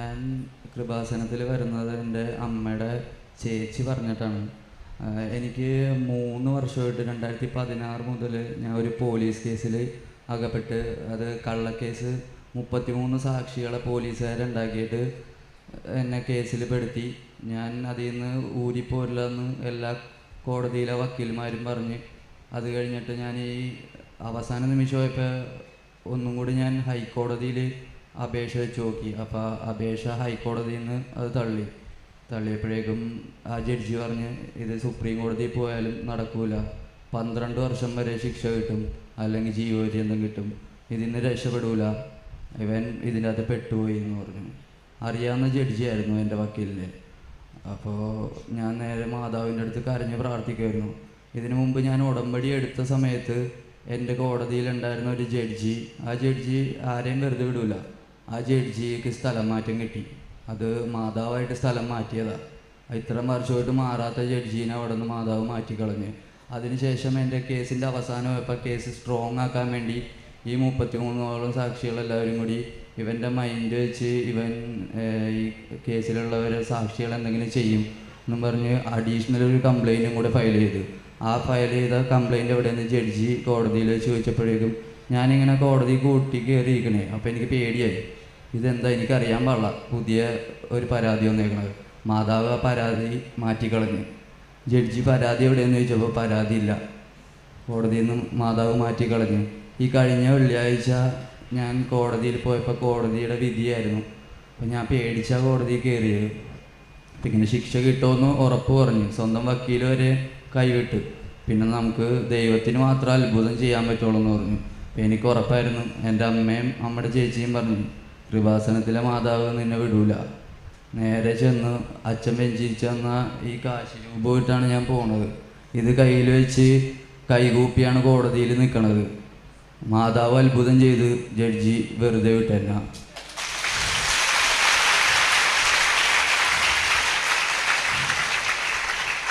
ഞാൻ കൃപാസനത്തിൽ വരുന്നത് എന്റെ അമ്മയുടെ ചേച്ചി പറഞ്ഞിട്ടാണ്. എനിക്ക് മൂന്ന് വർഷമായിട്ട് രണ്ടായിരത്തി പതിനാറ് മുതൽ ഞാൻ ഒരു പോലീസ് കേസിൽ അകപ്പെട്ട് അത് കള്ളക്കേസ് മുപ്പത്തിമൂന്ന് സാക്ഷികളെ പോലീസുകാരുണ്ടാക്കിയിട്ട് എന്നെ കേസിൽ പെടുത്തി. ഞാൻ അതിൽ നിന്ന് ഊരിപ്പോരില്ലെന്ന് എല്ലാ കോടതിയിലെ വക്കീൽമാരും പറഞ്ഞ്. അത് കഴിഞ്ഞിട്ട് ഞാൻ ഈ അവസാന നിമിഷമായപ്പോൾ ഒന്നും കൂടി ഞാൻ ഹൈക്കോടതിയിൽ അപേക്ഷ വെച്ച് നോക്കി. അപ്പോൾ അപേക്ഷ ഹൈക്കോടതിയിൽ നിന്ന് അത് തള്ളി. തള്ളിയപ്പോഴേക്കും ആ ജഡ്ജി പറഞ്ഞ് ഇത് സുപ്രീം കോടതിയിൽ പോയാലും നടക്കൂല. പന്ത്രണ്ട് വർഷം വരെ ശിക്ഷ കിട്ടും അല്ലെങ്കിൽ ജീവപര്യന്തം കിട്ടും. ഇതിന്ന് രക്ഷപ്പെടൂല. ഇവൻ ഇതിന്റെ അകത്ത് പെട്ടുപോയി എന്ന് പറഞ്ഞു. അറിയാവുന്ന ജഡ്ജിയായിരുന്നു എന്റെ വക്കീലിന്റെ അപ്പോൾ ഞാൻ നേരെ മാതാവിന്റെ അടുത്ത് കരഞ്ഞ് പ്രാർത്ഥിക്കുമായിരുന്നു ഇതിനു മുമ്പ് ഞാൻ ഉടമ്പടി എടുത്ത സമയത്ത് എന്റെ കോടതിയിലുണ്ടായിരുന്ന ഒരു ജഡ്ജി ആ ജഡ്ജി ആരെയും വെറുതെ വിടൂല. ആ ജഡ്ജിക്ക് സ്ഥലം മാറ്റം കിട്ടി. അത് മാതാവായിട്ട് സ്ഥലം മാറ്റിയതാണ് ഇത്ര വർഷമായിട്ട് മാറാത്ത ജഡ്ജീനെ അവിടെ നിന്ന് മാതാവ് മാറ്റിക്കളഞ്ഞ്. അതിനുശേഷം എന്റെ കേസിന്റെ അവസാനം ഇപ്പം കേസ് സ്ട്രോങ് ആക്കാൻ വേണ്ടി ഈ മുപ്പത്തിമൂന്നോളം സാക്ഷികളെല്ലാവരും കൂടി ഇവന്റെ മൈൻഡ് വെച്ച് ഇവൻ ഈ കേസിലുള്ളവർ സാക്ഷികൾ എന്തെങ്കിലും ചെയ്യും എന്നും പറഞ്ഞ് അഡീഷണൽ ഒരു കംപ്ലൈന്റും കൂടെ ഫയൽ ചെയ്തു. ആ ഫയൽ ചെയ്ത കംപ്ലൈന്റ് എവിടെയെന്ന് ജഡ്ജി കോടതിയിൽ ചോദിച്ചപ്പോഴേക്കും ഞാനിങ്ങനെ കോടതി കൂട്ടി കയറിയിരിക്കണേ അപ്പോൾ എനിക്ക് പേടിയായി. ഇതെന്താ എനിക്കറിയാൻ പാടില്ല. പുതിയ ഒരു പരാതി വന്നേക്കണത്. മാതാവ് ആ പരാതി മാറ്റിക്കളഞ്ഞ്. ജഡ്ജി പരാതി എവിടെയെന്ന് ചോദിച്ചപ്പോൾ പരാതി ഇല്ല. കോടതിയിൽ നിന്ന് മാതാവ് മാറ്റിക്കളഞ്ഞു. ഈ കഴിഞ്ഞ വെള്ളിയാഴ്ച ഞാൻ കോടതിയിൽ പോയപ്പോൾ കോടതിയുടെ വിധിയായിരുന്നു. അപ്പം ഞാൻ പേടിച്ച കോടതി കയറിയത് അപ്പം ഇങ്ങനെ ശിക്ഷ കിട്ടുമെന്ന് ഉറപ്പ് പറഞ്ഞു. സ്വന്തം വക്കീൽ വരെ കൈവിട്ട്. പിന്നെ നമുക്ക് ദൈവത്തിന് മാത്രം അത്ഭുതം ചെയ്യാൻ പറ്റുള്ളൂ എന്ന് പറഞ്ഞു എനിക്ക് ഉറപ്പായിരുന്നു. എന്റെ അമ്മയും അമ്മയുടെ ചേച്ചിയും പറഞ്ഞു. കൃപാസനത്തിലെ മാതാവ് നിന്നെ വിടൂല. നേരെ ചെന്ന് അച്ഛൻ വെഞ്ചിരിച്ച് തന്ന ഈ കാശി രൂപമായിട്ടാണ് ഞാൻ പോണത്. ഇത് കയ്യിൽ വെച്ച് കൈകൂപ്പിയാണ് കോടതിയിൽ നിൽക്കണത് മാതാവ് അത്ഭുതം ചെയ്ത് ജഡ്ജി വെറുതെ വിട്ടല്ല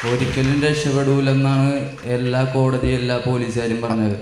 ഒരിക്കലും രക്ഷപ്പെടൂലെന്നാണ് എല്ലാ കോടതി എല്ലാ പോലീസുകാരും പറഞ്ഞത്.